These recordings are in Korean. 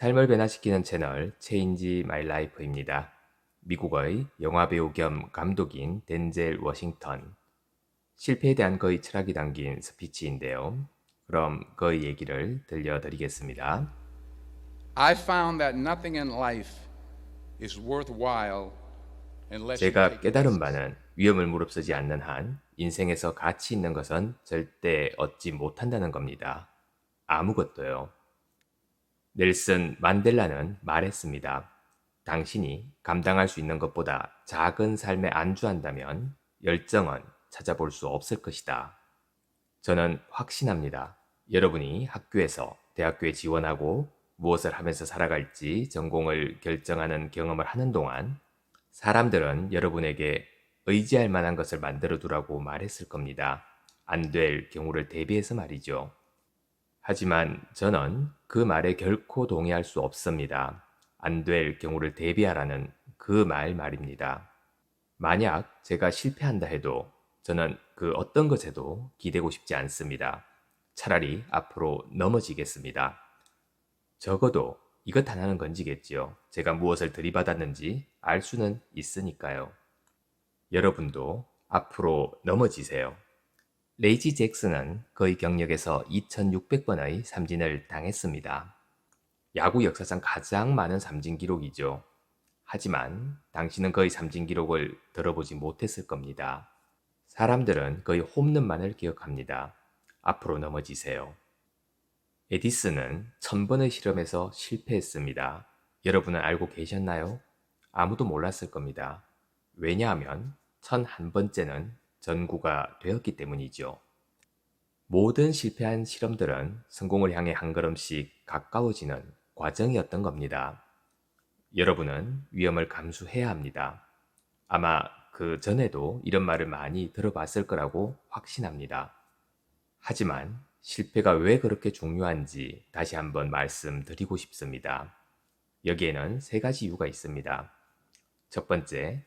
삶을 변화시키는 채널 체인지 마이 라이프입니다. 미국의 영화배우 겸 감독인 덴젤 워싱턴. 실패에 대한 그의 철학이 담긴 스피치인데요. 그럼 그의 얘기를 들려드리겠습니다. I found that nothing in life is worthwhile unless 제가 깨달은. 바는 위험을 무릅쓰지 않는 한 인생에서 가치 있는 것은 절대 얻지 못한다는 겁니다. 아무것도요. 넬슨 만델라는 말했습니다. 당신이 감당할 수 있는 것보다 작은 삶에 안주한다면 열정은 찾아볼 수 없을 것이다. 저는 확신합니다. 여러분이 학교에서 대학교에 지원하고 무엇을 하면서 살아갈지 전공을 결정하는 경험을 하는 동안 사람들은 여러분에게 의지할 만한 것을 만들어 두라고 말했을 겁니다. 안 될 경우를 대비해서 말이죠. 하지만 저는 그 말에 결코 동의할 수 없습니다. 안 될 경우를 대비하라는 그 말 말입니다. 만약 제가 실패한다 해도 저는 그 어떤 것에도 기대고 싶지 않습니다. 차라리 앞으로 넘어지겠습니다. 적어도 이것 하나는 건지겠지요. 제가 무엇을 들이받았는지 알 수는 있으니까요. 여러분도 앞으로 넘어지세요. 레이지 잭슨은 그의 경력에서 2600번의 삼진을 당했습니다. 야구 역사상 가장 많은 삼진 기록이죠. 하지만 당신은 그의 삼진 기록을 들어보지 못했을 겁니다. 사람들은 그의 홈런만을 기억합니다. 앞으로 넘어지세요. 에디슨은 천번의 실험에서 실패했습니다. 여러분은 알고 계셨나요? 아무도 몰랐을 겁니다. 왜냐하면 천한 번째는 전구가 되었기 때문이죠. 모든 실패한 실험들은 성공을 향해 한 걸음씩 가까워지는 과정이었던 겁니다. 여러분은 위험을 감수해야 합니다. 아마 그 전에도 이런 말을 많이 들어봤을 거라고 확신합니다. 하지만 실패가 왜 그렇게 중요한지 다시 한번 말씀드리고 싶습니다. 여기에는 세 가지 이유가 있습니다. 첫 번째,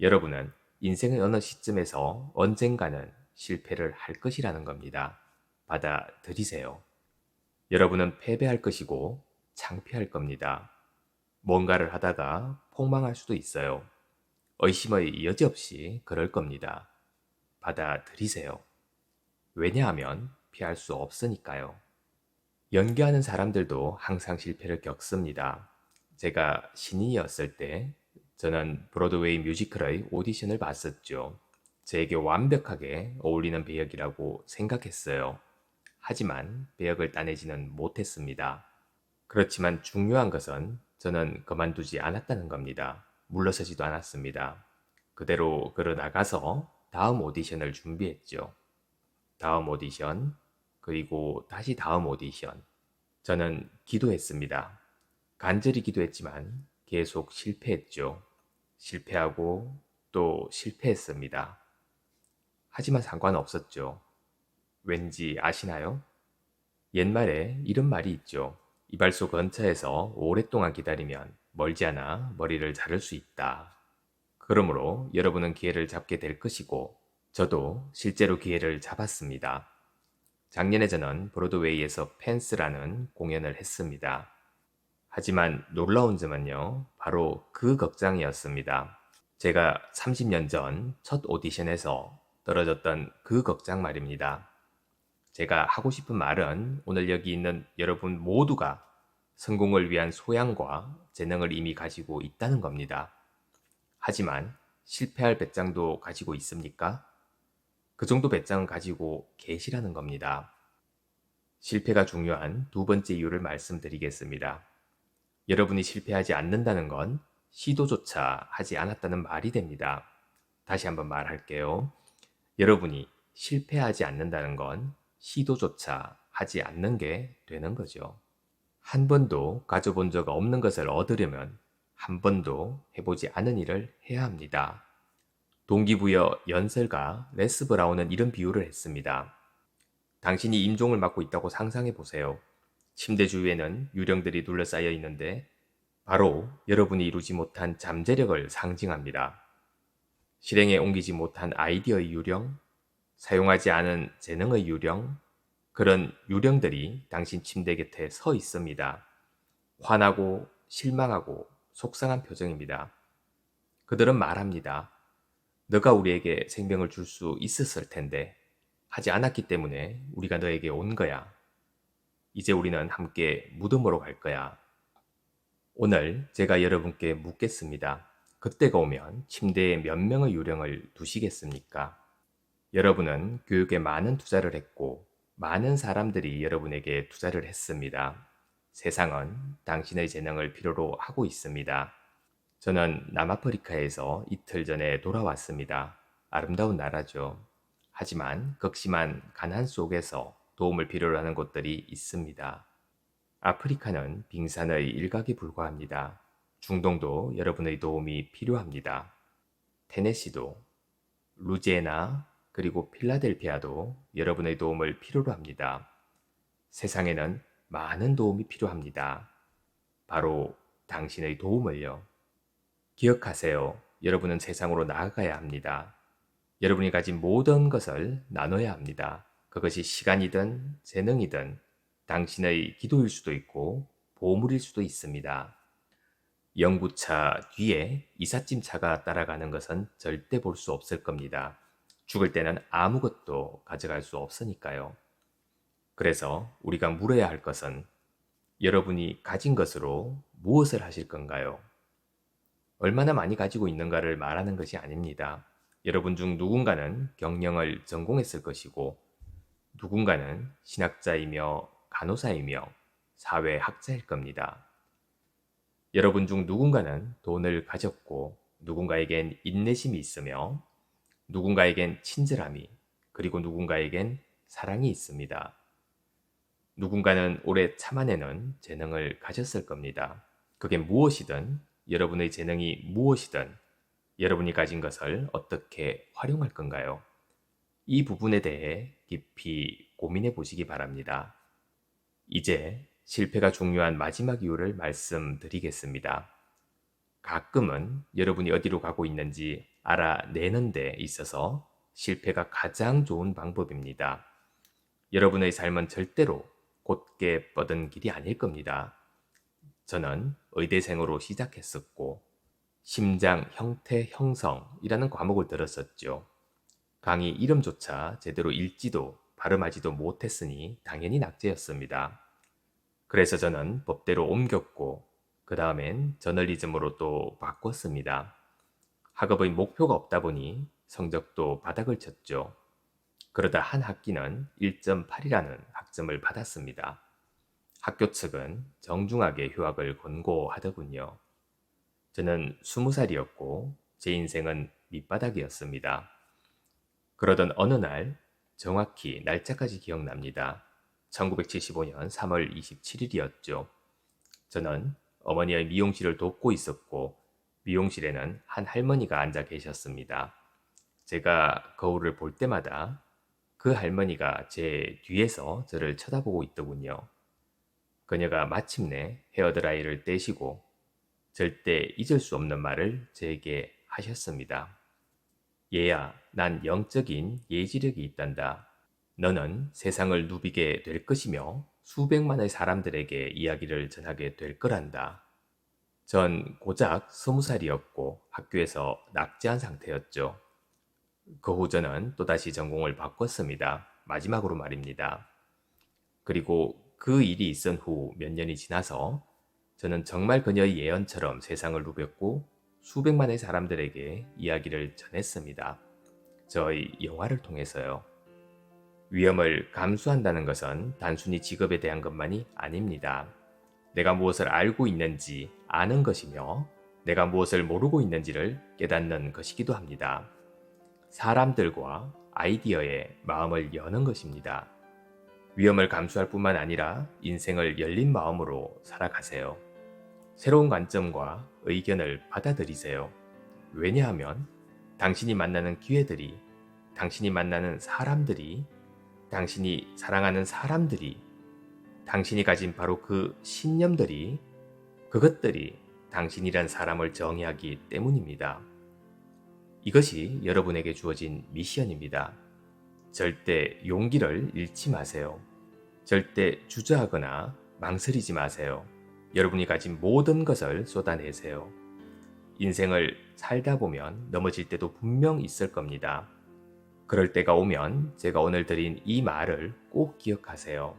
여러분은 인생의 어느 시점에서 언젠가는 실패를 할 것이라는 겁니다. 받아들이세요. 여러분은 패배할 것이고 창피할 겁니다. 뭔가를 하다가 폭망할 수도 있어요. 의심의 여지 없이 그럴 겁니다. 받아들이세요. 왜냐하면 피할 수 없으니까요. 연기하는 사람들도 항상 실패를 겪습니다. 제가 신인이었을 때 저는 브로드웨이 뮤지컬의 오디션을 봤었죠. 저에게 완벽하게 어울리는 배역이라고 생각했어요. 하지만 배역을 따내지는 못했습니다. 그렇지만 중요한 것은 저는 그만두지 않았다는 겁니다. 물러서지도 않았습니다. 그대로 걸어 나가서 다음 오디션을 준비했죠. 다음 오디션, 그리고 다시 다음 오디션. 저는 기도했습니다. 간절히 기도했지만 계속 실패했죠. 실패하고 또 실패했습니다. 하지만 상관없었죠. 왠지 아시나요? 옛말에 이런 말이 있죠. 이발소 근처에서 오랫동안 기다리면 멀지 않아 머리를 자를 수 있다. 그러므로 여러분은 기회를 잡게 될 것이고, 저도 실제로 기회를 잡았습니다. 작년에 저는 브로드웨이에서 펜스라는 공연을 했습니다. 하지만 놀라운 점은요, 바로 그 걱정이었습니다. 제가 30년 전 첫 오디션에서 떨어졌던 그 걱정 말입니다. 제가 하고 싶은 말은 오늘 여기 있는 여러분 모두가 성공을 위한 소양과 재능을 이미 가지고 있다는 겁니다. 하지만 실패할 배짱도 가지고 있습니까? 그 정도 배짱은 가지고 계시라는 겁니다. 실패가 중요한 두 번째 이유를 말씀드리겠습니다. 여러분이 실패하지 않는다는 건 시도조차 하지 않았다는 말이 됩니다. 다시 한번 말할게요. 여러분이 실패하지 않는다는 건 시도조차 하지 않는 게 되는 거죠. 한 번도 가져본 적 없는 것을 얻으려면 한 번도 해보지 않은 일을 해야 합니다. 동기부여 연설가 레스 브라운은 이런 비유를 했습니다. 당신이 임종을 맡고 있다고 상상해 보세요. 침대 주위에는 유령들이 둘러싸여 있는데 바로 여러분이 이루지 못한 잠재력을 상징합니다. 실행에 옮기지 못한 아이디어의 유령, 사용하지 않은 재능의 유령, 그런 유령들이 당신 침대 곁에 서 있습니다. 화나고 실망하고 속상한 표정입니다. 그들은 말합니다. 너가 우리에게 생명을 줄 수 있었을 텐데 하지 않았기 때문에 우리가 너에게 온 거야. 이제 우리는 함께 무덤으로 갈 거야. 오늘 제가 여러분께 묻겠습니다. 그때가 오면 침대에 몇 명의 유령을 두시겠습니까? 여러분은 교육에 많은 투자를 했고 많은 사람들이 여러분에게 투자를 했습니다. 세상은 당신의 재능을 필요로 하고 있습니다. 저는 남아프리카에서 이틀 전에 돌아왔습니다. 아름다운 나라죠. 하지만 극심한 가난 속에서 도움을 필요로 하는 곳들이 있습니다. 아프리카는 빙산의 일각에 불과합니다. 중동도 여러분의 도움이 필요합니다. 테네시도, 루제나 그리고 필라델피아도 여러분의 도움을 필요로 합니다. 세상에는 많은 도움이 필요합니다. 바로 당신의 도움을요. 기억하세요. 여러분은 세상으로 나아가야 합니다. 여러분이 가진 모든 것을 나눠야 합니다. 그것이 시간이든 재능이든 당신의 기도일 수도 있고 보물일 수도 있습니다. 영구차 뒤에 이삿짐 차가 따라가는 것은 절대 볼 수 없을 겁니다. 죽을 때는 아무것도 가져갈 수 없으니까요. 그래서 우리가 물어야 할 것은 여러분이 가진 것으로 무엇을 하실 건가요? 얼마나 많이 가지고 있는가를 말하는 것이 아닙니다. 여러분 중 누군가는 경영을 전공했을 것이고, 누군가는 신학자이며 간호사이며 사회학자일 겁니다. 여러분 중 누군가는 돈을 가졌고, 누군가에겐 인내심이 있으며, 누군가에겐 친절함이, 그리고 누군가에겐 사랑이 있습니다. 누군가는 오래 참아내는 재능을 가졌을 겁니다. 그게 무엇이든 여러분의 재능이 무엇이든 여러분이 가진 것을 어떻게 활용할 건가요? 이 부분에 대해 깊이 고민해 보시기 바랍니다. 이제 실패가 중요한 마지막 이유를 말씀드리겠습니다. 가끔은 여러분이 어디로 가고 있는지 알아내는 데 있어서 실패가 가장 좋은 방법입니다. 여러분의 삶은 절대로 곧게 뻗은 길이 아닐 겁니다. 저는 의대생으로 시작했었고, 심장 형태 형성이라는 과목을 들었었죠. 강의 이름조차 제대로 읽지도 발음하지도 못했으니 당연히 낙제였습니다. 그래서 저는 법대로 옮겼고, 그 다음엔 저널리즘으로 또 바꿨습니다. 학업의 목표가 없다 보니 성적도 바닥을 쳤죠. 그러다 한 학기는 1.8이라는 학점을 받았습니다. 학교 측은 정중하게 휴학을 권고하더군요. 저는 20살이었고 제 인생은 밑바닥이었습니다. 그러던 어느 날 정확히 날짜까지 기억납니다. 1975년 3월 27일이었죠. 저는 어머니의 미용실을 돕고 있었고 미용실에는 한 할머니가 앉아 계셨습니다. 제가 거울을 볼 때마다 그 할머니가 제 뒤에서 저를 쳐다보고 있더군요. 그녀가 마침내 헤어드라이를 떼시고 절대 잊을 수 없는 말을 제게 하셨습니다. 얘야, 난 영적인 예지력이 있단다. 너는 세상을 누비게 될 것이며 수백만의 사람들에게 이야기를 전하게 될 거란다. 전 고작 스무 살이었고 학교에서 낙제한 상태였죠. 그 후 저는 또다시 전공을 바꿨습니다. 마지막으로 말입니다. 그리고 그 일이 있은 후 몇 년이 지나서 저는 정말 그녀의 예언처럼 세상을 누볐고 수백만의 사람들에게 이야기를 전했습니다. 저의 영화를 통해서요. 위험을 감수한다는 것은 단순히 직업에 대한 것만이 아닙니다. 내가 무엇을 알고 있는지 아는 것이며 내가 무엇을 모르고 있는지를 깨닫는 것이기도 합니다. 사람들과 아이디어에 마음을 여는 것입니다. 위험을 감수할 뿐만 아니라 인생을 열린 마음으로 살아가세요. 새로운 관점과 의견을 받아들이세요. 왜냐하면 당신이 만나는 기회들이, 당신이 만나는 사람들이, 당신이 사랑하는 사람들이, 당신이 가진 바로 그 신념들이, 그것들이 당신이란 사람을 정의하기 때문입니다. 이것이 여러분에게 주어진 미션입니다. 절대 용기를 잃지 마세요. 절대 주저하거나 망설이지 마세요. 여러분이 가진 모든 것을 쏟아내세요. 인생을 살다 보면 넘어질 때도 분명 있을 겁니다. 그럴 때가 오면 제가 오늘 드린 이 말을 꼭 기억하세요.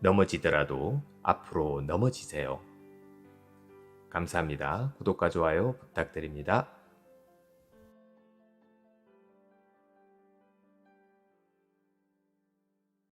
넘어지더라도 앞으로 넘어지세요. 감사합니다. 구독과 좋아요 부탁드립니다.